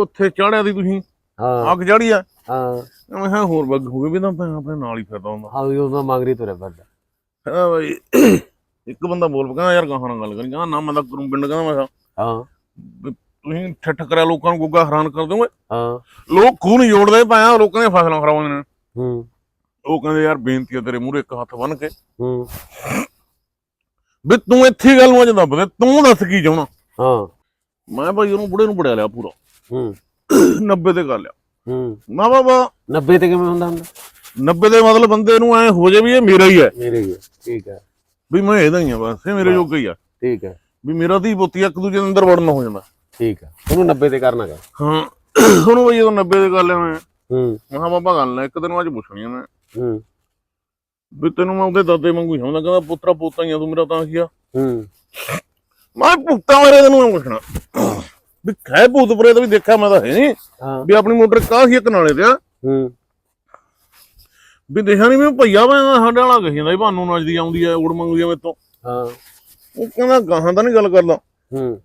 ਉੱਥੇ ਚਾੜਿਆ ਦੀ ਤੁਸੀਂ? ਹਾਂ। ਅੱਗ ਚਾੜੀ ਆ? ਹਾਂ। ਮੈਂ ਕਿਹਾ ਹੋਰ ਬੱਗ ਹੋ ਗਏ ਵੀ ਤਾਂ ਮੈਂ ਆਪਣੇ ਨਾਲ ਹੀ ਫਿਰਦਾ ਹੁੰਦਾ। ਹਾਂ ਵੀ ਉਹਦਾ ਮੰਗਰੀ ਤੁਰੇ ਫਿਰਦਾ। ਹਾਂ ਬਈ ਇੱਕ ਬੰਦਾ ਬੋਲ ਕਹਿੰਦਾ ਯਾਰ ਗਾਹਾਂ ਨਾਲ ਗੱਲ ਕਰੀ। ਕਹਿੰਦਾ ਨਾ ਮੈਂ ਤਾਂ ਕਰੂੰ ਪਿੰਡ ਕਹਿੰਦਾ ਮੈਂ ਕਿਹਾ ਹਾਂ। ਤੁਸੀਂ ਠੱਠ ਕਰਿਆ ਲੋਕਾਂ ਨੂੰ ਗੁੱਗਾ ਹੈਰਾਨ ਕਰ ਦੋਗੇ ਹਾਂ। ਲੋਕ ਖੂਨ ਜੋੜਦੇ ਪਾਇਆ ਲੋਕਾਂ ਦੀਆਂ ਫਸਲਾਂ ਖਰਾਬ ਹੁੰਦੀਆਂ ਨੇ ਹੂੰ। ਉਹ ਕਹਿੰਦੇ ਯਾਰ ਬੇਨਤੀ ਹੈ ਤੇਰੇ ਮੂਹਰੇ ਇੱਕ ਹੱਥ ਬੰਨ ਕੇ। ਹੂੰ। ਵੀ ਤੂੰ ਇੱਥੇ ਗੱਲ ਨੂੰ ਅਜ ਦੱਬਦੇ ਤੂੰ ਦੱਸ ਕੀ ਚਾਹਣਾ ਹਾਂ। ਮੈਂ ਭਾਈ ਉਹਨੂੰ ਬੁੜੇ ਨੂੰ ਪੜਿਆ ਲਿਆ ਪੂਰਾ। ਹੂੰ। 90 ਤੇ ਕਰ ਲਿਆ। ਹੂੰ। ਨਾ ਬਾਬਾ 90 ਤੇ ਕਿਵੇਂ ਹੁੰਦਾ ਹੁੰਦਾ? 90 ਦੇ ਮਤਲਬ ਬੰਦੇ ਨੂੰ ਐ ਹੋ ਜੇ ਵੀ ਇਹ ਮੇਰਾ ਹੀ ਹੈ। ਮੇਰੇ ਹੀ ਹੈ। ਠੀਕ ਹੈ। ਵੀ ਮੈਂ ਇਹਦਾ ਹੀ ਆ ਬਸ ਇਹ ਮੇਰੇ ਜੋਗਾ ਹੀ ਆ। ਠੀਕ ਹੈ। ਵੀ ਮੇਰਾ ਧੀ ਪੁੱਤੀ ਇੱਕ ਦੂਜੇ ਦੇ ਅੰਦਰ ਵੜਨ ਹੋ ਜਾਂਦਾ। ਠੀਕ ਹੈ। ਉਹਨੂੰ 90 ਤੇ ਕਰਨਾ ਗਾ। ਹਾਂ। ਹੁਣ ਬਈ ਜਦੋਂ 90 ਦੇ ਕਰ ਲਿਆ ਮੈਂ। ਹੂੰ। ਮੈਂ ਬਾਬਾ ਗੱਲ ਨਾ ਇੱਕ ਦਿਨ ਅੱਜ ਪੁੱਛਣੀ ਆ ਮੈਂ। ਹੂੰ। ਵੀ ਤੈਨੂੰ ਮੈਂ ਉਹਦੇ ਦਾਦੇ ਵਾਂਗੂ ਹੀ ਸਮਝਦਾ ਕਹਿੰਦਾ ਪੁੱਤਰਾ ਪੋਤਾ ਹੀ ਆ ਤੂੰ ਮੇਰਾ ਤਾਂ ਕੀ ਆ। ਹੂੰ। ਮੈਂ ਪੁੱਤਾਂ ਬਾਰੇ ਤੈਨੂੰ ਮੈਂ ਪੁੱਛਣਾ। ਵੀ ਖੈ ਭੂਤ ਪ੍ਰੇਤ ਵੀ ਦੇਖਿਆ ਮੈਂ ਤਾਂ ਹੈ ਨਹੀਂ। ਹਾਂ। ਵੀ ਆਪਣੀ ਮੋਟਰ ਕਾਹੀ ਇੱਕ ਨਾਲੇ ਤੇ ਆ। ਹੂੰ। ਵੀ ਦੇਖਿਆ ਨਹੀਂ ਵੀ ਭਈਆ ਮੈਂ ਸਾਡੇ ਵਾਲਾ ਕਹੀ ਜਾਂਦਾ ਵੀ ਭਾਨੂੰ ਨੱਚਦੀ ਆਉਂਦੀ ਐ ਉੜ ਮੰਗਦੀ ਐ ਮੇਰੇ ਤੋਂ। ਹਾਂ। ਉਹ ਕਹਿੰਦਾ ਗਾਹਾਂ ਤਾਂ ਨਹੀਂ ਗੱਲ ਕਰਦਾ। ਹੂੰ।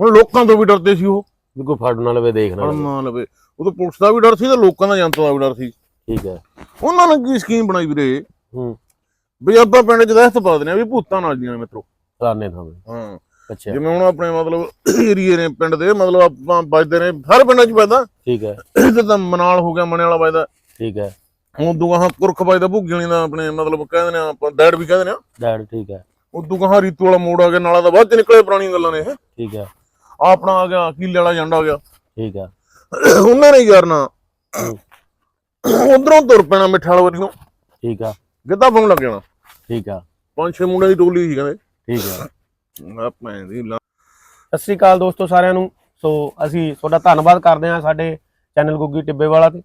ਹੁਣ ਲੋਕਾਂ ਤੋਂ ਵੀ ਡਰਦੇ ਸੀ ਉਹ। ਵੀ ਕੋਈ ਫੜ ਨਾ ਲਵੇ ਦੇਖਣਾ ਫੜਨ ਨਾ ਲਵੇ। ਉਹ ਤਾਂ ਪੁਲਿਸ ਦਾ ਵੀ ਡਰ ਸੀ ਤੇ ਲੋਕਾਂ ਦਾ ਜਨਤਾ ਦਾ ਵੀ ਡਰ ਸੀ। ਠੀਕ ਹੈ। ਉਹਨਾਂ ਨੇ ਕੀ ਸਕੀਮ ਬਣਾਈ ਵੀਰੇ? ਹੂੰ। ਵੀ ਆਪਾਂ ਪਿੰਡ 'ਚ ਦਹਿਸ਼ਤ ਪਾ ਦਿੰਦੇ ਆ ਵੀ ਭੂਤਾਂ ਨੱਚਦੀਆਂ ਨੇ ਮਿੱਤਰੋ। ਫਲਾਣੇ ਥਾਂ। ਹਾਂ। ਅੱਛਾ। ਜਿਵੇਂ ਹੁਣ ਆਪਣੇ ਮਤਲਬ ਏਰੀਏ ਨੇ ਪਿੰਡ ਦੇ ਮਤਲਬ ਆਪਾਂ ਵੱਜਦੇ ਨੇ ਹਰ ਪਿੰਡਾਂ 'ਚ ਵੱਜਦਾ। ਠੀਕ ਹੈ। ਇੱਥੇ ਤਾਂ ਮਨਾਲ ਹੋ ਗਿਆ ਮਨੇ ਵਾਲਾ ਵੱਜਦਾ। ਠੀਕ ਹੈ। ਹੁਣ ਦੁਗਾਹਾਂ ਪੁਰਖ ਵੱਜਦਾ ਭੁੱਗੀ ਵਾਲੀ ਦਾ ਆਪਣੇ ਮਤਲਬ ਕਹਿੰਦੇ ਨੇ ਆਪਾਂ ਡੈਡ ਵੀ ਕਹਿੰਦੇ ਨੇ ਡੈਡ ਠੀਕ ਹੈ। ਉਹ ਦੁਗਾਹਾਂ ਰੀਤੂ ਵਾਲਾ ਮੋੜ ਆ ਗਿਆ ਨਾਲਾ ਦਾ ਬਾਅਦ 'ਚ ਨਿਕਲੇ ਪੁਰਾਣੀਆਂ ਗੱਲਾਂ ਨੇ ਇਹ। ਠੀਕ ਹੈ। ਆਪਣਾ ਆ ਗਿਆ ਕੀਲੇ ਵਾਲਾ ਏਜੰਡਾ ਆ ਗਿਆ। ਠੀਕ ਹੈ। ਉਹਨਾਂ ਨੇ ਕਰਨਾ ਉਧਰੋਂ ਤੁਰ ਪੈਣਾ ਮਿੱਠਾ ਵਾਲੀ ਨੂੰ ਠੀਕ ਹੈ। ਗਿੱਧਾ ਪਾਉਣ ਲੱਗ ਜਾਣਾ। ਠੀਕ ਹੈ। ਪੰਜ ਛੇ ਮੁੰਡਿਆਂ ਦੀ ਟੋਲੀ ਸੀ ਕਹਿੰਦੇ। ਠੀਕ ਹੈ। ਆ ਭੈਣ ਦੀ ਲਾ- ਸਤਿ ਸ੍ਰੀ ਅਕਾਲ ਦੋਸਤੋ ਸਾਰਿਆਂ ਨੂੰ। ਸੋ ਅਸੀਂ ਤੁਹਾਡਾ ਧੰਨਵਾਦ ਕਰਦੇ ਹਾਂ ਸਾਡੇ ਚੈਨਲ ਗੁੱਗੀ ਟਿੱਬੇ ਵਾਲਾ ਤੇ।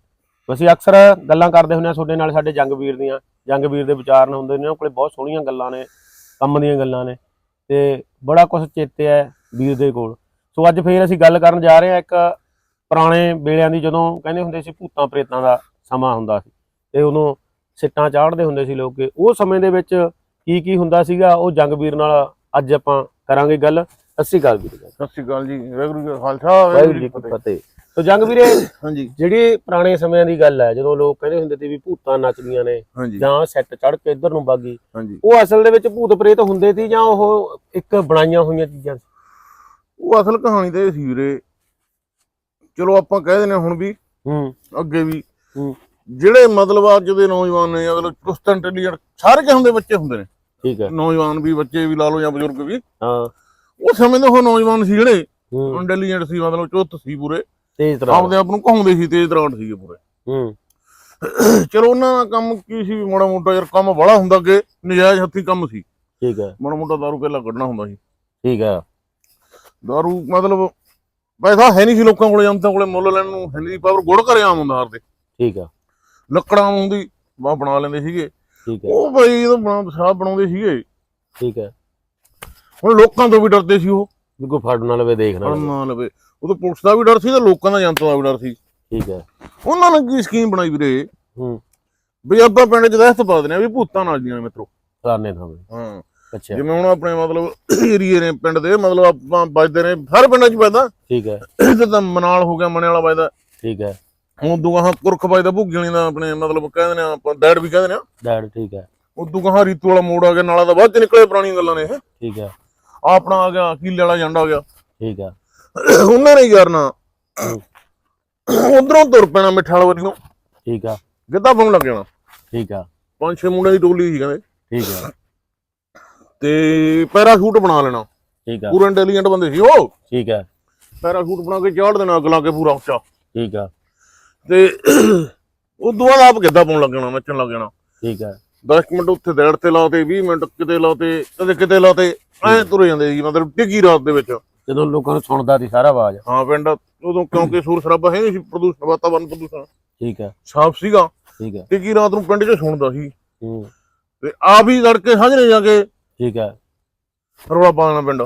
ਅਸੀਂ ਅਕਸਰ ਗੱਲਾਂ ਕਰਦੇ ਹੁੰਦੇ ਹਾਂ ਤੁਹਾਡੇ ਨਾਲ, ਸਾਡੇ ਜੰਗਵੀਰ ਦੀਆਂ। ਜੰਗਵੀਰ ਦੇ ਵਿਚਾਰਨ ਹੁੰਦੇ ਨੇ, ਉਹਨਾਂ ਕੋਲੇ ਬਹੁਤ ਸੋਹਣੀਆਂ ਗੱਲਾਂ ਨੇ, ਕੰਮ ਦੀਆਂ ਗੱਲਾਂ ਨੇ। ਤੇ ਬੜਾ ਕੁਝ ਚੇਤੇ ਹੈ ਵੀਰ ਦੇ ਕੋਲ। ਸੋ ਅੱਜ ਫੇਰ ਅਸੀਂ ਗੱਲ ਕਰਨ ਜਾ ਰਹੇ ਹਾਂ ਇੱਕ ਪੁਰਾਣੇ ਵੇਲਿਆਂ ਦੀ, ਜਦੋਂ ਕਹਿੰਦੇ ਹੁੰਦੇ ਸੀ ਭੂਤਾਂ ਪ੍ਰੇਤਾਂ ਦਾ ਸਮਾਂ ਹੁੰਦਾ ਸੀ। ਤੇ ਉਦੋਂ ਸਿੱਟਾਂ ਚਾੜਦੇ ਹੁੰਦੇ ਸੀ ਲੋਕ। ਕਿ ਉਹ ਸਮੇਂ ਦੇ ਵਿੱਚ ਕੀ ਕੀ ਹੁੰਦਾ ਸੀਗਾ, ਉਹ ਜੰਗਵੀਰ ਨਾਲ ਅੱਜ ਆਪਾਂ ਕਰਾਂਗੇ ਗੱਲ। ਸਤਿ ਸ੍ਰੀ ਅਕਾਲ ਵੀਰ ਸਤਿ ਸ਼੍ਰੀ ਅਕਾਲ ਜੀ ਵਾਹਿਗੁਰੂ ਜੀ ਕਾ ਖਾਲਸਾ ਵਾਹਿਗੁਰੂ ਜੀ ਕੀ ਫਤਿਹ। ਸੋ ਜੰਗ ਵੀਰੇ ਹਾਂਜੀ। ਜਿਹੜੀ ਪੁਰਾਣੇ ਸਮਿਆਂ ਦੀ ਗੱਲ ਹੈ ਜਦੋਂ ਲੋਕ ਕਹਿੰਦੇ ਹੁੰਦੇ ਸੀ ਵੀ ਭੂਤਾਂ ਨੱਚਦੀਆਂ ਨੇ ਜਾਂ ਸੈੱਟ ਚੜ ਕੇ ਇੱਧਰ ਨੂੰ ਬਾਗੀ ਉਹ ਅਸਲ ਦੇ ਵਿੱਚ ਭੂਤ ਪ੍ਰੇਤ ਹੁੰਦੇ ਸੀ ਜਾਂ ਉਹ ਇੱਕ ਬਣਾਈਆਂ ਹੋਈਆਂ ਚੀਜ਼ਾਂ ਸੀ? ਉਹ ਅਸਲ ਕਹਾਣੀ ਤਾਂ ਇਹ ਸੀ ਵੀਰੇ ਚਲੋ ਆਪਾਂ ਕਹਿ ਹਾਂ ਹੁਣ ਵੀ ਹੂੰ। ਅੱਗੇ ਵੀ। ਹੂੰ। ਜਿਹੜੇ ਮਤਲਬ ਅੱਜ ਦੇ ਨੌਜਵਾਨ ਨੇ ਅਗਲ ਚੁਸਤ ਇੰਟੈਲੀਜੈਂਟ ਸਾਰੇ ਕਿਸਮ ਦੇ ਬੱਚੇ ਹੁੰਦੇ ਨੇ ਠੀਕ ਹੈ। ਨੌਜਵਾਨ ਵੀ ਬੱਚੇ ਵੀ ਲਾ ਲਓ ਜਾਂ ਬਜ਼ੁਰਗ ਵੀ। ਹਾਂ। ਉਹ ਸਮੇਂ ਦੇ ਉਹ ਨੌਜਵਾਨ ਸੀ ਜਿਹੜੇ। ਇੰਟੈਲੀਜੈਂਟ ਸੀ ਮਤਲਬ ਚੁਸਤ ਸੀ ਪੂਰੇ। ਤੇਜ਼ ਤਰ੍ਹਾਂ ਆਪਦੇ ਆਪ ਨੂੰ ਕਹਾਉਂਦੇ ਸੀ ਤੇਜ਼ ਤਰਾਟ ਸੀਗੇ ਪੂਰੇ। ਹੂੰ। ਚਲੋ ਉਹਨਾਂ ਦਾ ਕੰਮ ਕੀ ਸੀ ਮਾੜਾ ਮੋਟਾ ਯਾਰ ਕੰਮ ਬੜਾ ਹੁੰਦਾ ਅੱਗੇ ਨਜਾਇਜ਼ ਹੱਥੀ ਕੰਮ ਸੀ। ਠੀਕ ਹੈ। ਮਾੜਾ ਮੋਟਾ ਦਾਰੂ ਪਹਿਲਾਂ ਕੱਢਣਾ ਹੁੰਦਾ ਸੀ। ਠੀਕ ਹੈ। ਦਾਰੂ ਮਤਲਬ ਪੈਸਾ ਹੈ ਨਹੀਂ ਸੀ ਲੋਕਾਂ ਕੋਲੇ ਜਨਤਾ ਕੋਲੇ ਮੁੱਲ ਲੈਣ ਨੂੰ ਹੈ ਨਹੀਂ ਪਾਵਰ ਗੁੜ ਘਰੇ ਆਮ ਹੁੰਦਾ ਹਰਦੇ ਠੀਕ ਹੈ। ਲੱਕੜਾਂ ਹੁੰਦੀ ਵਾ ਬਣਾ ਲੈਂਦੇ ਸੀਗੇ। ਠੀਕ ਹੈ। ਉਹ ਬਈ ਜਦੋਂ ਬਣਾ ਸਾਹ ਬਣਾਉਂਦੇ ਸੀਗੇ। ਠੀਕ ਹੈ। ਹੁਣ ਲੋਕਾਂ ਤੋਂ ਵੀ ਡਰਦੇ ਸੀ ਉਹ। ਵੀ ਕੋਈ ਫੜ ਨਾ ਲਵੇ ਦੇਖਣਾ ਫੜਨ ਨਾ ਲਵੇ। ਉਹ ਤਾਂ ਪੁਲਿਸ ਦਾ ਵੀ ਡਰ ਸੀ ਤੇ ਲੋਕਾਂ ਦਾ ਜਨਤਾ ਦਾ ਵੀ ਡਰ ਸੀ। ਠੀਕ ਹੈ। ਉਹਨਾਂ ਨੇ ਕੀ ਸਕੀਮ ਬਣਾਈ ਵੀਰੇ? ਹੂੰ। ਵੀ ਆਪਾਂ ਪਿੰਡ 'ਚ ਦਹਿਸ਼ਤ ਪਾ ਦਿੰਦੇ ਆ ਵੀ ਭੂਤਾਂ ਨੱਚਦੀਆਂ ਨੇ ਮਿੱਤਰੋ। ਫਲਾਣੇ ਥਾਂ ਤੇ। ਹਾਂ। ਅੱਛਾ। ਜਿਵੇਂ ਹੁਣ ਆਪਣੇ ਮਤਲਬ ਏਰੀਏ ਨੇ ਪਿੰਡ ਦੇ ਮਤਲਬ ਆਪਾਂ ਵੱਜਦੇ ਨੇ ਹਰ ਪਿੰਡਾਂ 'ਚ ਵੱਜਦਾ। ਠੀਕ ਹੈ। ਤਾਂ ਮਨਾਲ ਹੋ ਗਿਆ ਮਨੇ ਵਾਲਾ ਵੱਜਦਾ। ਠੀਕ ਹੈ। ਹੁਣ ਦੁਗਾਹਾਂ ਪੁਰਖ ਵੱਜਦਾ ਭੁੱਗੀ ਵਾਲੀ ਦਾ ਆਪਣੇ ਮਤਲਬ ਕਹਿੰਦੇ ਨੇ ਆਪਾਂ ਡੈਡ ਵੀ ਕਹਿੰਦੇ ਨੇ ਡੈਡ ਠੀਕ ਹੈ। ਉਹ ਦੁਗਾਹਾਂ ਰੀਤੂ ਵਾਲਾ ਮੋੜ ਆ ਗਿਆ ਨਾਲਾ ਦਾ ਬਾਅਦ 'ਚ ਨਿਕਲੇ ਪੁਰਾਣੀਆਂ ਗੱਲਾਂ ਨੇ ਇਹ। ਠੀਕ ਹੈ। ਆਪਣਾ ਆ ਗਿਆ ਕੀਲੇ ਵਾਲਾ ਏਜੰਡਾ ਆ ਗਿਆ। ਠੀਕ ਹੈ। ਉਹਨਾਂ ਨੇ ਕਰਨਾ ਉਧਰੋਂ ਤੁਰ ਪੈਣਾ ਮਿੱਠਾ ਵਾਲੀ ਨੂੰ ਠੀਕ ਹੈ। ਗਿੱਧਾ ਪਾਉਣ ਲੱਗ ਜਾਣਾ। ਠੀਕ ਹੈ। ਪੰਜ ਛੇ ਮੁੰਡਿਆਂ ਦੀ ਟੋਲੀ ਸੀ ਕਹਿੰਦੇ। ਠੀਕ ਹੈ। ਤੇ ਪੈਰਾਸ਼ੂਟ ਬਣਾ ਲੈਣਾ। ਠੀਕ ਹੈ। ਪੂਰਾ ਇੰਟੈਲੀਜੈਂਟ ਬੰਦੇ ਸੀ ਉਹ। ਠੀਕ ਹੈ। ਪੈਰਾਸ਼ੂਟ ਬਣਾ ਕੇ ਚਾੜ ਦੇਣਾ ਅਗਲਾ ਕੇ ਪੂਰਾ ਉੱਚਾ। ਠੀਕ ਹੈ। ਤੇ ਉਹ ਤੋਂ ਬਾਅਦ ਆਪ ਗਿੱਧਾ ਪਾਉਣ ਲੱਗ ਜਾਣਾ ਨੱਚਣ ਲੱਗ ਜਾਣਾ। ਠੀਕ ਹੈ। 10 ਮਿੰਟ ਉੱਥੇ ਦੈੜ ਤੇ ਲਾਤੇ 20 ਮਿੰਟ ਕਿਤੇ ਲਾਤੇ ਕਦੇ ਕਿਤੇ ਲਾਤੇ ਐ ਤੁਰੇ ਜਾਂਦੇ ਸੀ ਮਤਲਬ ਟਿੱਗੀ ਰਾਤ ਦੇ ਵਿੱਚ। ਜਦੋਂ ਲੋਕਾਂ ਨੂੰ ਸੁਣਦਾ ਸੀ ਸਾਰਾ ਆਵਾਜ਼। ਹਾਂ ਪਿੰਡ ਉਦੋਂ ਕਿਉਂਕਿ ਸੂਰ ਸਰਾਬਾ ਹੈ ਨਹੀਂ ਸੀ ਪ੍ਰਦੂਸ਼ਣ ਵਾਤਾਵਰਨ ਪ੍ਰਦੂਸ਼ਣ। ਠੀਕ ਹੈ। ਸਾਫ਼ ਸੀਗਾ। ਠੀਕ ਹੈ। ਟਿੱਗੀ ਰਾਤ ਨੂੰ ਪਿੰਡ 'ਚ ਸੁਣਦਾ ਸੀ। ਹੂੰ। ਤੇ ਆਪ ਹੀ ਲੜਕੇ ਸਾਜਰੇ ਜਾ ਕੇ ਠੀਕ ਹੈ। ਰੌਲਾ ਪਾ ਦੇਣਾ ਪਿੰਡ।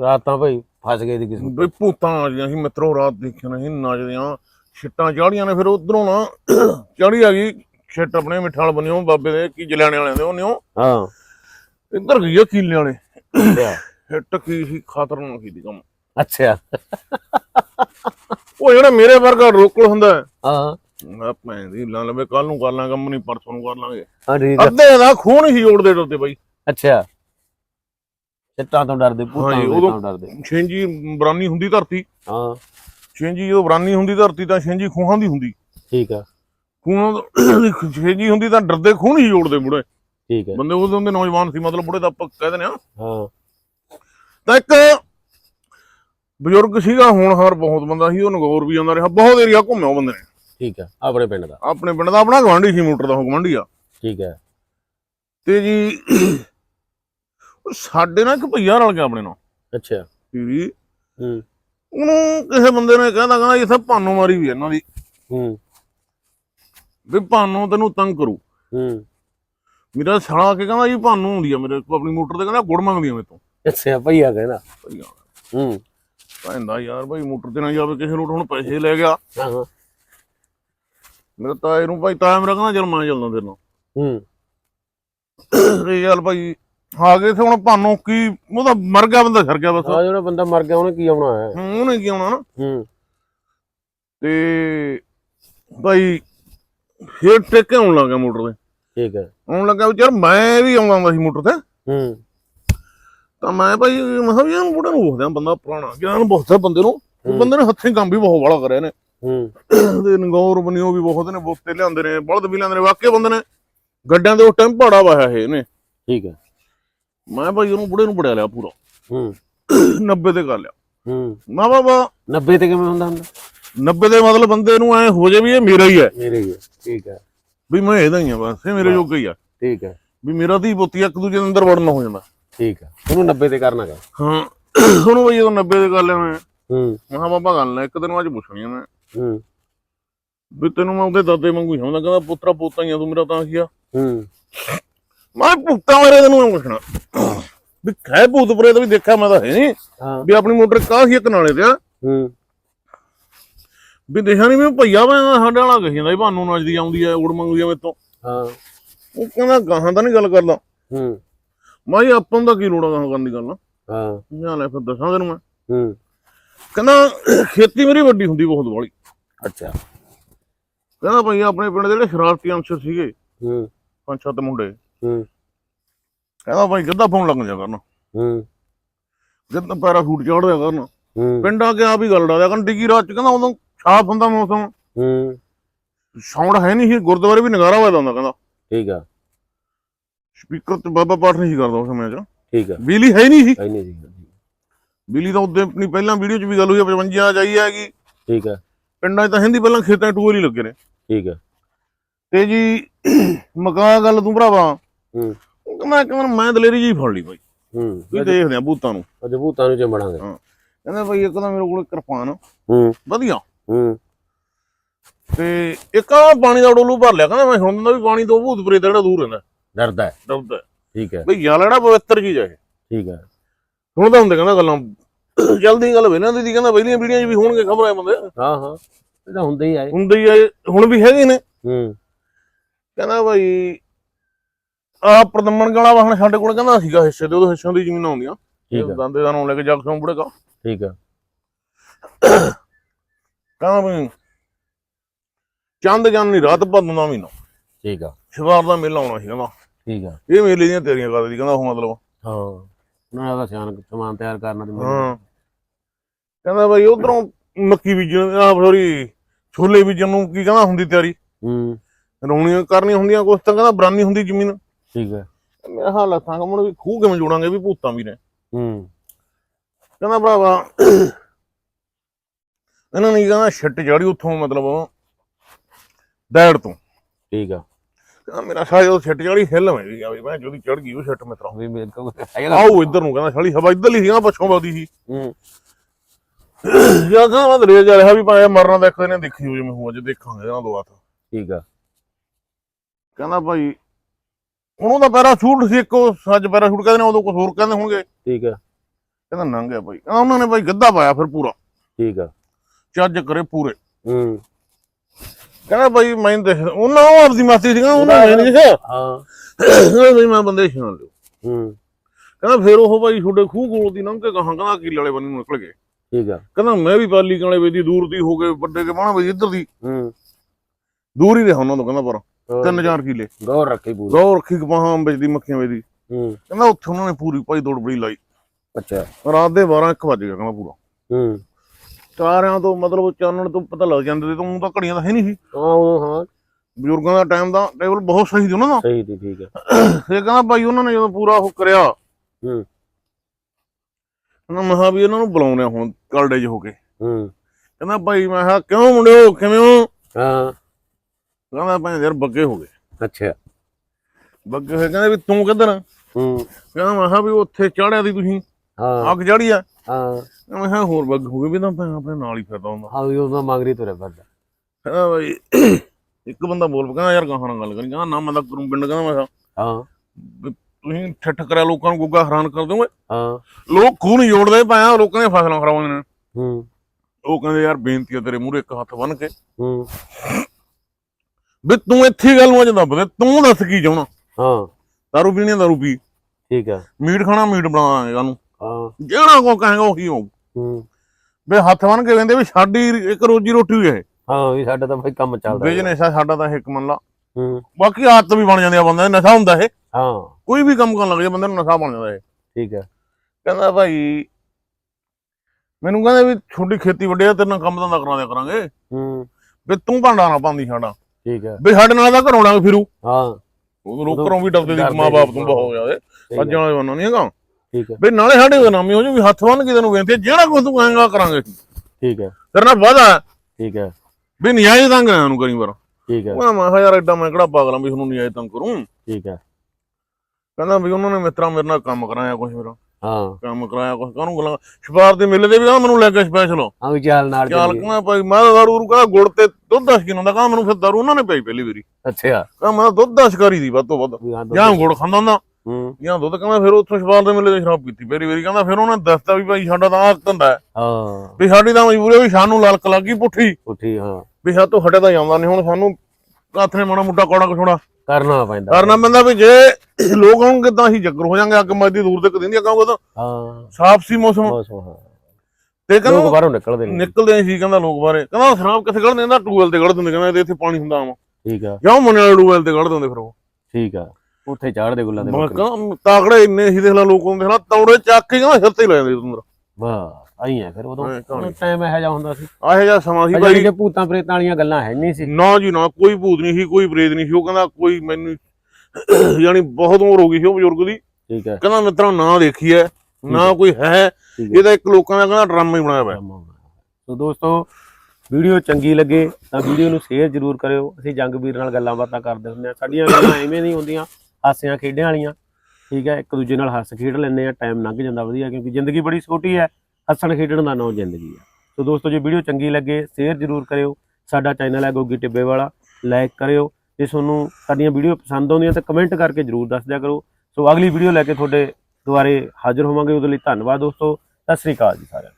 ਰਾਤਾਂ ਭਾਈ ਫਸ ਗਏ ਦੀ ਕਿਸੇ ਬਈ ਭੂਤਾਂ ਆ ਗਈਆਂ ਸੀ ਮਿੱਤਰੋ ਰਾਤ ਦੇਖਿਆ ਨਹੀਂ ਨੱਚਦੀਆਂ ਛਿੱਟਾਂ ਚਾੜੀਆਂ ਨੇ ਫਿਰ ਉਧਰੋਂ ਨਾ ਚਾੜੀ ਆ ਗਈ ਛਿੱਟ ਆਪਣੇ ਮਿੱਠਾਲ ਬਣਿਓ ਬਾਬੇ ਦੇ ਕੀ ਜਲਿਆਣੇ ਵਾਲਿਆਂ ਦੇ ਉਹਨਿਓ। ਹਾਂ। ਇੱਧਰ ਗਈ ਆ ਕੀਲੇ ਵਾਲੇ। ਹਿੱਟ ਕੀ ਸੀ ਖਤਰਨਾਕ ਸੀ ਦੀ ਕੰਮ। ਅੱਛਾ। ਉਹ ਜਿਹੜਾ ਮੇਰੇ ਵਰਗਾ ਰੋਕਲ ਹੁੰਦਾ ਹੈ, ਹਾਂ। ਮੈਂ ਭੈਣ ਦੀ ਲਾ ਲਵੇ ਕੱਲ ਨੂੰ ਕਰ ਲਾਂਗੇ ਕੰਮ ਨਹੀਂ ਪਰਸੋਂ ਨੂੰ ਕਰ ਲਾਂਗੇ। ਹਾਂ ਠੀਕ ਅੱਧੇ ਦਾ ਖੂਨ ਹੀ ਜੋੜਦੇ ਡਰਦੇ ਬਾਈ। ਅੱਛਾ। ਚਿੱਟਾਂ ਤੋਂ ਡਰਦੇ ਭੂਤਾਂ ਤੋਂ ਡਰਦੇ। ਛਿੰਜੀ ਬਰਾਨੀ ਹੁੰਦੀ ਧਰਤੀ। ਹਾਂ। ਛਿੰਜੀ ਜਦੋਂ ਬਰਾਨੀ ਹੁੰਦੀ ਧਰਤੀ ਤਾਂ ਛਿੰਜੀ ਖੂਹਾਂ ਦੀ ਹੁੰਦੀ। ਠੀਕ ਆ। ਖੂਹਾਂ ਤੋਂ ਛਿੰਜੀ ਹੁੰਦੀ ਤਾਂ ਡਰਦੇ ਖੂਨ ਹੀ ਜੋੜਦੇ ਬੁੜੇ। ਠੀਕ ਆ। ਬੰਦੇ ਉਦੋਂ ਹੁੰਦੇ ਨੌਜਵਾਨ ਸੀ ਮਤਲਬ ਬੁੜੇ ਤਾਂ ਆਪਾਂ ਕਹਿ ਦਿੰਦੇ ਆ ਹਾਂ। ਤਾਂ ਇੱਕ ਬਜ਼ੁਰਗ ਸੀਗਾ ਹੋਣਹਾਰ ਬਹੁਤ ਬੰਦਾ ਸੀ ਉਹ ਨਗੌਰ ਵੀ ਜਾਂਦਾ ਰਿਹਾ। ਬਹੁਤ ਏਰੀਆ ਘੁੰਮਿਆ ਉਹ ਬੰਦੇ ਨੇ। ਠੀਕ ਆ ਆਪਣੇ ਪਿੰਡ ਦਾ। ਆਪਣੇ ਪਿੰਡ ਦਾ ਆਪਣਾ ਗਵਾਂਢੀ ਸੀ ਮੋਟਰ ਦਾ ਉਹ ਗਵਾਂਢੀ ਆ। ਠੀਕ ਆ। ਤੇ ਜੀ ਸਾਡੇ ਨਾਲ ਇੱਕ ਭਈਆ ਰਲ ਗਿਆ ਆਪਣੇ ਨਾਲ। ਅੱਛਾ। ਵੀ ਹੂੰ। ਉਹਨੂੰ ਕਿਸੇ ਬੰਦੇ ਨੇ ਕਹਿੰਦਾ ਕਹਿੰਦਾ ਇੱਥੇ ਭਾਨੋ ਮਾਰੀ ਵੀ ਇਹਨਾਂ ਦੀ। ਹੂੰ। ਵੀ ਭਾਨੋ ਤੈਨੂੰ ਤੰਗ ਕਰੂ। ਹੂੰ। ਮੇਰਾ ਸਾਲਾ ਕੇ ਕਹਿੰਦਾ ਜੀ ਭਾਨੋ ਹੁੰਦੀ ਆ ਮੇਰੇ ਆਪਣੀ ਮੋਟਰ ਤੇ ਕਹਿੰਦਾ ਗੁੜ ਮੰਗਦੀ ਆ ਮੇਰੇ ਤੋਂ। ਅੱਛਾ ਭਈਆ ਕਹਿੰਦਾ। ਭਈਆ। ਹੂੰ। ਕਹਿੰਦਾ ਯਾਰ ਭਾਈ ਮੋਟਰ ਤੇ ਨਾ ਜਾਵੇ ਕਿਸੇ ਨੂੰ ਹੁਣ ਪੈਸੇ ਲੈ ਗਿਆ। ਹਾਂ ਹਾਂ। ਮੇਰਾ ਤਾਏ ਨੂੰ ਭਾਈ ਤਾਇਆ ਮੇਰਾ ਕਹਿੰਦਾ ਚਲ ਮੈਂ ਚੱਲਦਾ ਤੇਰੇ ਨਾਲ। ਹੂੰ। ਤੇ ਚੱਲ ਭਾਈ ਆ ਗਏ ਤੇ ਹੁਣ ਭਾਨੋ ਕੀ ਉਹ ਤਾਂ ਮਰ ਗਿਆ ਬੰਦਾ ਸਰ ਗਿਆ ਬਸ। ਆ ਜਿਹੜਾ ਬੰਦਾ ਮਰ ਗਿਆ ਉਹਨੇ ਕੀ ਆਉਣਾ ਹੈ? ਉਹਨੇ ਕੀ ਆਉਣਾ ਨਾ। ਹੂੰ। ਤੇ ਭਾਈ ਫੇਰ ਟੇਕੇ ਆਉਣ ਲੱਗਾ ਮੋਟਰ ਤੇ। ਠੀਕ ਹੈ। ਆਉਣ ਲੱਗਾ ਯਾਰ ਮੈਂ ਵੀ ਆਉਂਦਾ ਹੁੰਦਾ ਸੀ ਮੋਟਰ ਤੇ। ਹੂੰ। ਤਾਂ ਮੈਂ ਭਾਈ ਮੈਂ ਕਿਹਾ ਵੀ ਇਹਨੂੰ ਬੁੜੇ ਨੂੰ ਪੁੱਛਦਾ ਬੰਦਾ ਪੁਰਾਣਾ ਗਿਆਨ ਬਹੁਤ ਹੈ ਬੰਦੇ ਨੂੰ। ਉਹ ਬੰਦੇ ਨੇ ਹੱਥੀਂ ਕੰਮ ਵੀ ਬਹੁਤ ਵਾਲਾ ਕਰਿਆ ਨੇ। ਹੂੰ। ਤੇ ਨਗੌਰ ਬਨਿਓ ਵੀ ਬਹੁਤ ਨੇ ਬੋਤੇ ਲਿਆਂਦੇ ਨੇ ਬਲਦ ਵੀ ਲਿਆਂਦੇ ਨੇ ਵਾਕਿਆ ਬੰਦੇ ਨੇ ਗੱਡਾਂ ਦੇ ਟਾਈਮ ਭਾੜਾ ਵਾਇਆ ਇਹ ਇਹਨੇ ਠੀਕ ਹੈ। ਮੈਂ ਭਾਈ ਉਹਨੂੰ ਬੁੜੇ ਨੂੰ ਪੜਿਆ ਲਿਆ ਪੂਰਾ। ਹੂੰ। 90 ਤੇ ਕਰ ਲਿਆ। ਹੂੰ। ਮੈਂ ਬਾਬਾ 90 ਤੇ ਕਿਵੇਂ ਹੁੰਦਾ ਹੁੰਦਾ? 90 ਦੇ ਮਤਲਬ ਬੰਦੇ ਨੂੰ ਐ ਹੋ ਜੇ ਵੀ ਇਹ ਮੇਰਾ ਹੀ ਹੈ। ਮੇਰੇ ਹੀ ਹੈ ਠੀਕ ਹੈ। ਵੀ ਮੈਂ ਇਹਦਾ ਹੀ ਆ ਬਸ ਇਹ ਮੇਰੇ ਜੋਗਾ ਹੀ ਆ। ਠੀਕ ਹੈ। ਵੀ ਮੇਰਾ ਧੀ ਪੁੱਤੀ ਇੱਕ ਦੂਜੇ ਦੇ ਅੰਦਰ ਵੜਨਾ ਹੋ ਜਾਂਦਾ। ਠੀਕ ਹੈ। ਉਹਨੂੰ 90 ਤੇ ਕਰਨਾ ਗਾ। ਹਾਂ। ਉਹਨੂੰ ਬਈ ਜਦੋਂ 90 ਦੇ ਕਰ ਲਿਆ ਮੈਂ ਹੂੰ। ਮੈਂ ਕਿਹਾ ਬਾਬਾ ਗੱਲ ਨਾ ਇੱਕ ਦਿਨ ਅੱਜ ਪੁੱਛਣੀ ਆ ਮੈਂ। ਹੂੰ। ਵੀ ਤੈਨੂੰ ਮੈਂ ਉਹਦੇ ਦਾਦੇ ਵਾਂਗੂ ਹੀ ਸਮਝਦਾ ਕਹਿੰਦਾ ਪੁੱਤਰਾ ਪੋਤਾ ਹੀ ਆ ਤੂੰ ਮੇਰਾ ਤਾਂ ਕੀ ਆ। ਹੂੰ। ਮੈਂ ਪੁੱਤਾਂ ਬਾਰੇ ਤੈਨੂੰ ਮੈਂ ਪੁੱਛਣਾ। ਵੀ ਖੈ ਭੂਤ ਪ੍ਰੇਤ ਵੀ ਦੇਖਿਆ ਮੈਂ ਤਾਂ ਹੈ ਨਹੀਂ। ਹਾਂ। ਵੀ ਆਪਣੀ ਮੋਟਰ ਕਾਹੀ ਇੱਕ ਨਾਲੇ ਤੇ ਆ। ਹੂੰ। ਵੀ ਦੇਖਿਆ ਨਹੀਂ ਉਹ ਭਈਆ ਮੈਂ ਸਾਡੇ ਵਾਲਾ ਕਹੀ ਜਾਂਦਾ ਵੀ ਭਾਨੂੰ ਨੱਚਦੀ ਆਉਂਦੀ ਆ ਉੜ ਮੰਗਦੀ ਆ ਮੇਰੇ ਤੋਂ ਹਾਂ। ਉਹ ਕਹਿੰਦਾ ਗਾਹਾਂ ਤਾਂ ਨਹੀਂ ਗੱਲ ਕਰਦਾ। ਹੂੰ। ਮੈਂ ਆਪਾਂ ਤਾਂ ਕੀ ਲੋੜ ਗਾਹਾਂ ਕਰਨ ਦੀ ਗੱਲ? ਹਾਂ। ਜਾਂ ਲੈ ਫਿਰ ਦੱਸਾਂ ਤੈਨੂੰ ਮੈਂ। ਹੂੰ। ਕਹਿੰਦਾ ਖੇਤੀ ਮੇਰੀ ਵੱਡੀ ਹੁੰਦੀ ਬਹੁਤ ਵਾਲੀ। ਅੱਛਾ। ਕਹਿੰਦਾ ਭਈਆ ਆਪਣੇ ਪਿੰਡ ਦੇ ਜਿਹੜੇ ਸ਼ਰਾਰਤੀ ਅੰਸ਼ਰ ਸੀਗੇ। ਹੂੰ। ਪੰਜ ਸੱਤ ਮੁੰਡੇ। ਹੂੰ। ਕਹਿੰਦਾ ਭਾਈ ਗੱਦਾ ਫੋਨ ਲੱਗ ਜਾ ਕਰਨ। ਹੂੰ। ਗੱਦਾ ਪੈਰਾਸ਼ੂਟ ਚੜ੍ਹਦਿਆ ਕਰਨ। ਹੂੰ। ਪਿੰਡ ਆ ਕੇ ਆ ਵੀ ਗੱਲ ਡਾਦਿਆ ਕਰਨ ਡਿੱਗੀ ਰਾਤ ਚ ਕਹਿੰਦਾ ਉਦੋਂ ਸਾਫ਼ ਹੁੰਦਾ ਮੌਸਮ। ਹੂੰ। ਸਾਊਂਡ ਹੈ ਨਹੀਂ ਸੀ ਗੁਰਦੁਆਰੇ ਵੀ ਨਗਾਰਾ ਵੱਜਦਾ ਹੁੰਦਾ ਕਹਿੰਦਾ। ਠੀਕ ਆ। ਸਪੀਕਰ ਤੇ ਬਾਬਾ ਪਾਠ ਨਹੀਂ ਸੀ ਕਰਦਾ ਉਸ ਸਮੇਂ 'ਚ। ਠੀਕ ਆ। ਬਿਜਲੀ ਹੈ ਹੀ ਨਹੀਂ ਸੀ। ਐ ਨਹੀਂ ਜੀ ਬਿਜਲੀ ਤਾਂ ਉਦੋਂ ਆਪਣੀ ਪਹਿਲਾਂ ਵੀਡੀਓ 'ਚ ਵੀ ਗੱਲ ਹੋਈ ਆ 55 ਚ ਆਈ ਹੈਗੀ। ਠੀਕ ਆ। ਪਿੰਡਾਂ 'ਚ ਤਾਂ ਹਿੰਦੀ ਪਹਿਲਾਂ ਖੇਤਾਂ 'ਚ ਟੂਲ ਹੀ ਲੱਗੇ ਨੇ। ਠੀਕ ਆ। ਤੇ ਜੀ ਮਕਾ ਗੱਲ ਤੂੰ ਭਰਾਵਾ। ਹੂੰ। ਉਹ ਕਹਿੰਦਾ ਕਿ ਮੈਂ ਦਲੇਰੀ ਜੀ ਫੜ ਲਈ ਬਾਈ। ਹੂੰ। ਵੀ ਦੇਖਦੇ ਆ ਭੂਤਾਂ ਨੂੰ। ਅੱਜ ਭੂਤਾਂ ਨੂੰ ਚੰਬੜਾਂਗੇ ਕਹਿੰਦਾ ਬਾਈ ਇੱਕ ਤਾਂ ਮੇਰੇ ਕੋਲ ਕਿਰਪਾਨ ਹੂੰ। ਵਧੀਆ। ਹੂੰ। ਤੇ ਇੱਕ ਆ ਪਾਣੀ ਦਾ ਡੋਲੂ ਭਰ ਲਿਆ। ਕਹਿੰਦਾ ਮੈਂ ਹੁਣ ਦਾ ਵੀ ਪਾਣੀ ਤੋਂ ਭੂਤ ਪ੍ਰੇਤ ਜਿਹੜਾ ਦੂਰ ਰਹਿੰਦਾ। ਡਰਦਾ ਹੈ। ਡਰਦਾ ਠੀਕ ਹੈ। ਬਈ ਜਲ ਜਿਹੜਾ ਪਵਿੱਤਰ ਚੀਜ਼ ਹੈ। ਠੀਕ ਹੈ। ਹੁਣ ਤਾਂ ਹੁੰਦੇ ਕਹਿੰਦਾ ਗੱਲਾਂ। ਜਲਦੀ ਗੱਲ ਵੇ ਨਾ ਦੀ ਕਹਿੰਦਾ ਪਹਿਲੀਆਂ ਵੀਡੀਓ 'ਚ ਵੀ ਹੋਣਗੇ ਖਬਰਾਂ ਬੰਦੇ। ਹਾਂ ਹਾਂ। ਇਹ ਤਾਂ ਹੁੰਦੇ ਹੀ ਆਏ ਹੁੰਦੇ ਹੀ ਆ ਇਹ, ਹੁਣ ਵੀ ਹੈਗੇ ਨੇ। ਹੂੰ। ਕਹਿੰਦਾ ਭਾਈ ਆ ਪ੍ਰਦਮਨ ਗਾਲਾ ਵਾਹਣ ਸਾਡੇ ਕੋਲ ਕਹਿੰਦਾ ਸੀਗਾ ਹਿੱਸੇ ਤੇ ਉਹਦੇ ਹਿੱਸਿਆਂ ਦੀ ਜ਼ਮੀਨਾਂ ਹੁੰਦੀਆਂ ਠੀਕ ਹੈ ਦੰਦੇ ਦਾ ਨਾਮ ਲੈ ਕੇ ਜੱਗ ਸੋਂ ਬੁੜੇਗਾ ਠੀਕ ਹੈ ਕਹਿੰਦਾ ਵੀ ਚੰਦ ਜਾਨ ਨਹੀਂ ਰਾਤ ਭੰਨ ਦਾ ਮਹੀਨਾ ਠੀਕ ਆ। ਸ਼ਿਵਾਰ ਦਾ ਮੇਲਾ ਆਉਣਾ ਸੀ ਕਹਿੰਦਾ। ਠੀਕ ਆ। ਇਹ ਮੇਲੇ ਦੀਆਂ ਤੇਰੀਆਂ ਕਰਦੀ ਕਹਿੰਦਾ ਉਹ ਮਤਲਬ। ਹਾਂ। ਉਹਨਾਂ ਦਾ ਸਿਆਣ ਸਮਾਨ ਤਿਆਰ ਕਰਨਾ ਤੇ ਹਾਂ। ਕਹਿੰਦਾ ਭਾਈ ਉਧਰੋਂ ਮੱਕੀ ਬੀਜਣ ਆ ਸੌਰੀ ਛੋਲੇ ਬੀਜਣ ਨੂੰ ਕੀ ਕਹਿੰਦਾ ਹੁੰਦੀ ਤਿਆਰੀ? ਹੂੰ। ਰੌਣੀਆਂ ਕਰਨੀਆਂ ਹੁੰਦੀਆਂ ਕੁਛ ਤਾਂ ਕਹਿੰਦਾ ਬਰਾਨੀ ਹੁੰਦੀ ਜ਼ਮੀਨ। ਠੀਕ ਹੈ। ਮੈਂ ਹਾਲ ਲੱਥਾਂ ਕਮਣ ਵੀ ਖੂਹ ਕਿਵੇਂ ਜੋੜਾਂਗੇ ਵੀ ਭੂਤਾਂ ਵੀ ਨੇ। ਹੂੰ। ਕਹਿੰਦਾ ਭਰਾਵਾ ਇਹਨਾਂ ਨੇ ਕਹਿੰਦਾ ਛਿੱਟ ਚੜੀ ਉੱਥੋਂ ਮਤਲਬ ਡੈੜ ਤੋਂ। ਠੀਕ ਆ। ਕਹਿੰਦਾ ਮੇਰਾ ਸ਼ਾਇਦ ਉਹ ਛਿੱਟ ਚੜੀ ਹਿੱਲ ਮੈਂ ਗਈ ਆ ਵੀ ਮੈਂ ਜਿਹੜੀ ਚੜ ਗਈ ਉਹ ਛਿੱਟ ਮਿੱਤਰਾ। ਵੀ ਮੇਰੇ ਕੋਲ ਆਓ ਇੱਧਰ ਨੂੰ ਕਹਿੰਦਾ ਸਾਲੀ ਹਵਾ ਇੱਧਰ ਹੀ ਸੀ ਨਾ ਪਛੋਂ ਬਲਦੀ ਸੀ। ਹੂੰ। ਜਾਂ ਕਹਿੰਦਾ ਮੈਂ ਦਰਿਆ ਜਾ ਰਿਹਾ ਵੀ ਭਾਵੇਂ ਮਰਨਾ ਦੇਖਦੇ ਨੇ ਦੇਖੀ ਹੋ ਜਿਵੇਂ ਹੂੰ ਅੱਜ ਦੇਖਾਂਗੇ ਇਹਨਾਂ ਦੋ ਹੱਥ। ਠੀਕ ਆ। ਕਹਿੰਦਾ ਭਾਈ ਉਹਨੂੰ ਤਾਂ ਪੈਰਾਸ਼ੂਟ ਸੀ ਇੱਕ ਉਹ ਸੱਜ ਪੈਰਾਸ਼ੂਟ ਕਹਿੰਦੇ ਨੇ ਉਦੋਂ ਕੁਝ ਹੋਰ ਕਹਿੰਦੇ ਹੋਣਗੇ। ਠੀਕ ਆ। ਕਹਿੰਦਾ ਨੰਗਿਆ ਭਾਈ ਕਹਿੰਦਾ ਉਹਨਾਂ ਨੇ ਭਾਈ ਗੱਦਾ ਪਾਇਆ ਫਿਰ ਪੂਰਾ। ਠੀਕ ਆ। ਚੱਜ ਕਰੇ ਪੂਰੇ। ਹੂੰ। ਕਹਿੰਦਾ ਭਾਈ ਮੈਂ ਦੇਖ ਉਹਨਾਂ ਉਹ ਆਪਦੀ ਮਾਸੀ ਸੀ ਕਹਿੰਦਾ ਉਹਨਾਂ ਨੇ ਨਹੀਂ ਦੇਖਿਆ? ਹਾਂ। ਕਹਿੰਦਾ ਮੈਂ ਬੰਦੇ ਛਾਣ ਲਿਓ। ਹੂੰ। ਕਹਿੰਦਾ ਫਿਰ ਉਹ ਭਾਈ ਛੋਡੇ ਖੂਹ ਕੋਲ ਦੀ ਲੰਘ ਕੇ ਗਾਹਾਂ ਕਹਿੰਦਾ ਕੀਲੇ ਵਾਲੇ ਬੰਨੇ ਨੂੰ ਨਿਕਲ ਗਏ। ਠੀਕ ਆ। ਕਹਿੰਦਾ ਮੈਂ ਵੀ ਪਾਲੀ ਕਾਲੇ ਵੇ ਦੀ ਦੂਰ ਦੀ ਹੋ ਗਏ ਵੱਡੇ ਕੇ ਬਾਣਾ ਵੇ ਇੱਧਰ ਦੀ। ਹੂੰ। ਦੂਰ ਹੀ ਰਿਹਾ ਉਹਨਾਂ ਤੋਂ ਕਹਿੰਦਾ ਪਰ। ਹੋਰ 3000 ਕਿਲੇ। ਗੌਰ ਰੱਖੀ ਪੂਰੀ। ਗੌਰ ਰੱਖੀ ਕਪਾਹਾਂ ਵੇਚਦੀ ਮੱਖੀਆਂ ਵੇਚਦੀ ਹੂੰ। ਕਹਿੰਦਾ ਉੱਥੇ ਉਹਨਾਂ ਨੇ ਪੂਰੀ ਭਾਈ ਦੌੜ ਬੜੀ ਲਾਈ। ਅੱਛਾ। ਰਾਤ ਦੇ 12 1 ਵਜ ਗਿਆ ਕਹਿੰਦਾ ਪੂਰਾ। ਹੂੰ। ਚਾਰਿਆਂ ਤੋਂ ਮਤਲਬ ਚਾਨਣ ਤੋਂ ਪਤਾ ਲੱਗ ਜਾਂਦੇ ਤੇ ਤਾਂ ਤਾਂ ਘੜੀਆਂ ਤਾਂ ਹੈ ਨਹੀਂ ਸੀ। ਹਾਂ ਉਹ ਹਾਂ। ਬਜ਼ੁਰਗਾਂ ਦਾ ਟਾਈਮ ਦਾ ਟੇਬਲ ਬਹੁਤ ਸਹੀ ਸੀ ਉਹਨਾਂ ਦਾ। ਸਹੀ ਦੀ ਠੀਕ ਆ ਫਿਰ ਕਹਿੰਦਾ ਭਾਈ ਉਹਨਾਂ ਨੇ ਜਦੋਂ ਪੂਰਾ ਉਹ ਕਰਿਆ ਹੂੰ। ਕਹਿੰਦਾ ਮੈਂ ਕਿਹਾ ਵੀ ਇਹਨਾਂ ਨੂੰ ਬੁਲਾਉਣੇ ਹੁਣ ਕਲਡੇ 'ਚ ਹੋ ਕੇ। ਹੂੰ। ਕਹਿੰਦਾ ਭਾਈ ਮੈਂ ਕਿਹਾ ਕਿਉਂ ਮੁੰਡਿਓ ਕਿਵੇਂ ਹੋ? ਹਾਂ। ਕਹਿੰਦਾ ਭਾਈ ਯਾਰ ਬੱਗੇ ਹੋ ਗਏ। ਅੱਛਾ। ਬੱਗੇ ਹੋਏ ਕਹਿੰਦੇ ਵੀ ਤੂੰ ਕਿੱਧਰ ਆ? ਹੂੰ। ਕਹਿੰਦਾ ਮੈਂ ਕਿਹਾ ਵੀ ਉੱਥੇ ਚੜਿਆ ਦੀ ਤੁਸੀਂ। ਹਾਂ। ਅੱਗ ਚੜੀ ਆ। ਹਾਂ। ਮੈਂ ਕਿਹਾ ਹੋਰ ਬੱਗ ਹੋ ਗਏ ਵੀ ਤਾਂ ਮੈਂ ਆਪਣੇ ਨਾਲ ਹੀ ਫਿਰਦਾ ਹੁੰਦਾ। ਹਾਂ ਵੀ ਉਹਦਾ ਮੰਗਰੀ ਤੁਰੇ ਫਿਰਦਾ। ਕਹਿੰਦਾ ਭਾਈ ਇੱਕ ਬੰਦਾ ਬੋਲ ਕਹਿੰਦਾ ਯਾਰ ਗਾਹਾਂ ਨਾਲ ਗੱਲ ਕਰੀ। ਕਹਿੰਦਾ ਨਾ ਮੈਂ ਤਾਂ ਕਰੂੰ ਪਿੰਡ ਕਹਿੰਦਾ ਮੈਂ ਹਾਂ। ਤੁਸੀਂ ਠੱਠ ਕਰਿਆ ਲੋਕਾਂ ਨੂੰ ਗੁੱਗਾ ਹੈਰਾਨ ਕਰ ਦੋਗੇ ਹਾਂ। ਲੋਕ ਖੂਨ ਜੋੜਦੇ ਪਾਇਆ ਲੋਕਾਂ ਦੀਆਂ ਫਸਲਾਂ ਖਰਾਉਂਦੇ ਨੇ ਹੂੰ। ਉਹ ਕਹਿੰਦੇ ਯਾਰ ਬੇਨਤੀ ਆ ਤੇਰੇ ਮੂਹਰੇ ਇੱਕ ਹੱਥ ਬੰਨ ਕੇ। ਹੂੰ। ਵੀ ਤੂੰ ਇੱਥੇ ਗੱਲ ਨੂੰ ਅਜ ਦੱਬਦੇ ਤੂੰ ਦੱਸ ਕੀ ਚਾਹਣਾ ਹਾਂ। ਦਾਰੂ ਪੀਣੀ ਦਾਰੂ ਪੀ। ਠੀਕ ਆ। ਮੀਟ ਖਾਣਾ ਮੀਟ ਬਣਾਵਾਂਗੇ ਉਹਨੂੰ ਹਾਂ। ਜਿਹੜਾ ਕੋ ਕਹੇਗਾ ਉਹੀ ਹੋਊ। ਹੂੰ। ਵੀ ਹੱਥ ਬੰਨ ਕੇ ਕਹਿੰਦੇ ਵੀ ਸਾਡੀ ਇੱਕ ਰੋਜੀ ਰੋਟੀ ਹੈ ਹਾਂ ਵੀ ਸਾਡਾ ਤਾਂ ਭਾਈ ਕੰਮ ਚੱਲਦਾ ਬਿਜ਼ਨਸ ਆ ਸਾਡਾ ਤਾਂ ਇੱਕ ਮੰਨ ਲਾ। ਹੂੰ। ਬਾਕੀ ਆਦਤ ਵੀ ਬਣ ਜਾਂਦੀ ਆ ਬੰਦੇ ਨਸ਼ਾ ਹੁੰਦਾ ਇਹ। ਹਾਂ। ਕੋਈ ਵੀ ਕੰਮ ਕਰਨ ਲੱਗ ਜਾ ਬੰਦੇ ਨੂੰ ਨਸ਼ਾ ਬਣ ਜਾਂਦਾ ਇਹ। ਠੀਕ ਆ। ਕਹਿੰਦਾ ਭਾਈ ਮੈਨੂੰ ਕਹਿੰਦੇ ਵੀ ਛੋਟੀ ਖੇਤੀ ਵੱਡੇ ਤੇਰੇ ਨਾਲ ਕੰਮ ਧੰਦਾ ਕਰਾ ਦਿਆ ਕਰਾਂਗੇ। ਹੂੰ। ਵੀ ਤੂੰ ਭਾਂਡਾ ਨਾ ਪਾਉਂਦੀ ਸਾਡਾ। ਠੀਕ ਆ ਵੀ ਸਾਡੇ ਨਾਲ ਤਾਂ ਘਰੋਂ ਫਿਰੂ। ਹਾਂ। ਉਹ ਲੋਕ ਘਰੋਂ ਵੀ ਡਰਦੇ ਦੀ ਮਾਂ ਬਾਪ ਤੋਂ ਬਹੁਤ ਜ਼ਿਆਦਾ। ਅੱਜ ਵਾਲਾ ਜਵਾਨਾ ਨਹੀਂ ਹੈਗਾ। ਠੀਕ ਆ ਵੀ ਨਾਲੇ ਸਾਡੇ ਬਦਨਾਮੀ ਹੋ ਜੂ ਵੀ ਹੱਥ ਬੰਨ ਕੇ ਤੈਨੂੰ ਬੇਨਤੀ ਹੈ, ਜਿਹੜਾ ਕੁਝ ਤੂੰ ਕਹੇਗਾ ਕਰਾਂਗੇ। ਠੀਕ ਆ ਤੇਰੇ ਨਾਲ ਵਾਦਾ ਠੀਕ ਆ ਵੀ ਨਿਆਇ ਤੰਗ ਨਾ ਨੂੰ ਕਰੀ ਵਾਰ। ਠੀਕ ਉਹ ਮੈਂ ਕਿਹਾ ਯਾਰ ਐਡਾ ਮੈਂ ਕਿਹੜਾ ਪਾਗਲਾਂ ਵੀ ਤੁਹਾਨੂੰ ਨਿਆਇ ਤੰਗ ਕਰੂੰ। ਠੀਕ ਆ ਕਹਿੰਦਾ ਵੀ ਉਹਨਾਂ ਨੇ ਮਿੱਤਰਾਂ ਮੇਰੇ ਨਾਲ ਕੰਮ ਕਰਾਇਆ ਕੁਝ ਮੇਰਾ। ਹਾਂ। ਕੰਮ ਕਰਾਇਆ ਕੁਝ ਕਾਹਨੂੰ ਗੱਲਾਂ ਸ਼ਪਾਰ ਦੇ ਮੇਲੇ ਦੇ ਵੀ ਆ ਮੈਨੂੰ ਲੈ ਕੇ ਸਪੈਸ਼ਲ ਹਾਂ ਵੀ ਚਾਲ ਨਾਲ ਚੱਲ ਚੱਲੀਏ। ਕਹਿੰਦਾ ਭਾਈ ਮੈਂ ਤਾਂ ਦਾਰੂ ਕਹਿੰਦਾ ਗੁੜ ਤੇ ਦੁੱਧ ਦਸ ਕਿਨੋਂ ਦਾ ਕਹਿੰਦਾ ਮੈਨੂੰ ਫਿਰ ਦਾਰੂ ਉਹਨਾਂ ਨੇ ਪਈ ਪਹਿਲੀ ਵਾਰੀ। ਅੱਛਾ। ਕਹਿੰਦਾ ਮੈਂ ਤਾਂ ਦੁੱਧ ਕਰੀ ਦੀ ਵੱਧ ਤੋਂ ਵੱਧ। ਵੀ ਹਾਂ ਦੁੱਧ- ਜਾਂ ਗੁੜ ਖਾਂਦਾ ਹੁੰਦਾ। ਹੂੰ। ਜਾਂ ਦੁੱਧ ਕਹਿੰਦਾ ਫਿਰ ਉੱਥੋਂ ਸ਼ਪਾਰ ਦੇ ਮੇਲੇ ਦੇ ਸ਼ਰਾਬ ਪੀਤੀ ਪਹਿਲੀ ਵਾਰੀ। ਕਹਿੰਦਾ ਫਿਰ ਉਹਨਾਂ ਨੇ ਦੱਸਤਾ ਵੀ ਭਾਈ ਸਾਡਾ ਤਾਂ ਆਹ ਧੰਦਾ ਹੈ। ਹਾਂ। ਵੀ ਸਾਡੀ ਤਾਂ ਮਜਬੂਰੀ ਹੈ ਵੀ ਸਾਨੂੰ ਲਲਕ ਲੱਗੀ ਪੁੱਠੀ। ਉਠੀ ਹਾਂ। ਵੀ ਸਾਡੇ ਤੋਂ ਹਟੇ ਤਾਂ ਜਾਂਦਾ ਨਹੀਂ ਹੁਣ ਸਾਨੂੰ ਹੱਥ ਨੇ ਮਾੜਾ ਮੁੱਟਾ ਕੌੜਾ ਕਛੋੜਾ। ਕਰਨਾ ਪੈਂਦਾ। ਕਰਨਾ ਪੈਂਦਾ ਵੀ ਜੇ ਲੋਕ ਆਉਣਗੇ ਤਾਂ ਅਸੀਂ ਜੱਗਰ ਹੋ ਜਾਾਂਗੇ ਅੱਗ ਮੱਦੀ ਦੂਰ ਤੱਕ ਦਿੰਦੀ ਕਹਾਂਗੇ ਤਾਂ। ਹਾਂ। ਸਾਫ਼ ਸੀ ਮੌਸਮ। ਹਾਂ। ਤੇ ਲੋਕ ਕਹਿੰਦਾ ਬਾਹਰੋਂ ਨਿਕਲਦੇ ਨੇ ਨਿਕਲਦੇ ਸੀ ਕਹਿੰਦਾ ਲੋਕ ਬਾਰੇ ਕਹਿੰਦਾ ਸ਼ਰਾਬ ਕਿੱਥੇ ਕੱਢਦੇ ਕਹਿੰਦਾ ਟੂਵੈਲ ਤੇ ਕੱਢ ਦਿੰਦੇ ਕਹਿੰਦਾ ਇਹਦੇ ਇੱਥੇ ਪਾਣੀ ਹੁੰਦਾ ਆਮ ਠੀਕ ਆ। ਜਾਂ ਮਨੇ ਵਾਲੇ ਟੂਵੈਲ ਤੇ ਕੱਢ ਦਿੰਦੇ ਫਿਰ ਉਹ। ਠੀਕ ਆ। ਉੱਥੇ ਚਾੜਦੇ ਗੁੱਲਾਂ ਦੇ ਮੈਂ। ਕਹਿੰਦਾ ਤਾਕੜੇ ਇੰਨੇ ਸੀ ਦੇਖ ਲਾ ਲੋਕ ਹੁੰਦੇ ਹਨਾ ਤੌੜੇ ਚੱਕ ਕੇ ਕਹਿੰਦਾ ਸਿਰ ਤੇ ਹੀ ਲੈ ਜਾਂਦੇ ਤੁੰਦਰ ਵਾਹ। ਆਈ ਆ ਫਿਰ ਉਦੋਂ। ਐਂ ਕਹਾਣੀ। ਟਾਈਮ ਇਹੋ ਜਿਹਾ ਹੁੰਦਾ ਸੀ। ਆਹੇ ਜਿਹਾ ਸਮਾਂ ਸੀ ਭਾਈ। ਕਿ ਭੂਤਾਂ ਪ੍ਰੇਤਾਂ ਵਾਲੀਆਂ ਗੱਲਾਂ ਹੈ ਨਹੀਂ ਸੀ। ਨਾ ਜੀ ਨਾ ਕੋਈ ਭੂਤ ਨਹੀਂ ਸੀ ਕੋਈ ਪ੍ਰੇਤ ਨਹੀਂ ਸੀ। ਉਹ ਕਹਿੰਦਾ ਕੋਈ ਮੈਨੂੰ ਯਾਨੀ ਬਹੁਤ ਉਮਰ ਹੋ ਗਈ ਸੀ ਉਹ ਬਜ਼ੁਰਗ ਦੀ। ਠੀਕ ਆ ਕਹਿੰਦਾ ਮਿੱਤਰਾਂ ਨਾ ਦੇਖੀ ਹੈ ਨਾ ਕੋਈ ਹੈ। ਠੀਕ ਹੈ। ਇਹ ਤਾਂ ਇੱਕ ਲੋਕਾਂ ਦਾ ਕਹਿੰਦਾ ਡਰਾਮਾ ਹੀ ਬਣਾਇਆ ਹੋਇਆ। ਸੋ ਦੋਸਤੋ ਵੀਡੀਓ ਚੰਗੀ ਲੱਗੇ ਤਾਂ ਵੀਡੀਓ ਨੂੰ ਸ਼ੇਅਰ ਜ਼ਰੂਰ ਕਰਿਓ। ਅਸੀਂ ਜੰਗਵੀਰ ਨਾਲ ਗੱਲਾਂ ਬਾਤਾਂ ਕਰਦੇ ਹੁੰਦੇ ਆ ਸਾਡੀਆਂ ਗੱਲਾਂ ਐਵੇਂ ਨਹੀਂ ਹੁੰਦੀਆਂ ਹਾਸਿਆਂ ਖੇਡਿਆਂ ਵਾਲੀਆਂ। ਠੀਕ ਹੈ ਇੱਕ ਦੂਜੇ ਨਾਲ ਹੱਸ ਖੇਡ ਲੈਂਦੇ ਆ ਟਾਈਮ ਲੰਘ ਜਾਂਦਾ ਵਧੀਆ ਕਿਉਂਕਿ ਜ਼ਿੰਦਗੀ ਬੜੀ ਛੋਟੀ ਹੈ। ਹੱਸਣ ਖੇਡਣ ਦਾ ਨਾਮ ਜ਼ਿੰਦਗੀ ਹੈ ਸੋ ਦੋਸਤੋ, ਜੇ ਵੀਡੀਓ ਚੰਗੀ ਲੱਗੇ, ਸ਼ੇਅਰ ਜ਼ਰੂਰ ਕਰਿਓ। ਸਾਡਾ ਚੈਨਲ ਹੈ ਗੋਗੀ ਟਿੱਬੇ ਵਾਲਾ। ਲਾਈਕ ਕਰਿਓ। ਜੇ ਤੁਹਾਨੂੰ ਸਾਡੀਆਂ ਵੀਡੀਓ ਪਸੰਦ ਆਉਂਦੀਆਂ ਤਾਂ ਕਮੈਂਟ ਕਰਕੇ ਜ਼ਰੂਰ ਦੱਸ ਦਿਆ ਕਰੋ। ਸੋ ਅਗਲੀ ਵੀਡੀਓ ਲੈ ਕੇ ਤੁਹਾਡੇ ਦੁਆਰੇ ਹਾਜ਼ਰ ਹੋਵਾਂਗੇ। ਉਹਦੇ ਲਈ ਧੰਨਵਾਦ ਦੋਸਤੋ। ਸਤਿ ਸ੍ਰੀ ਅਕਾਲ ਜੀ ਸਾਰਿਆਂ ਨੂੰ।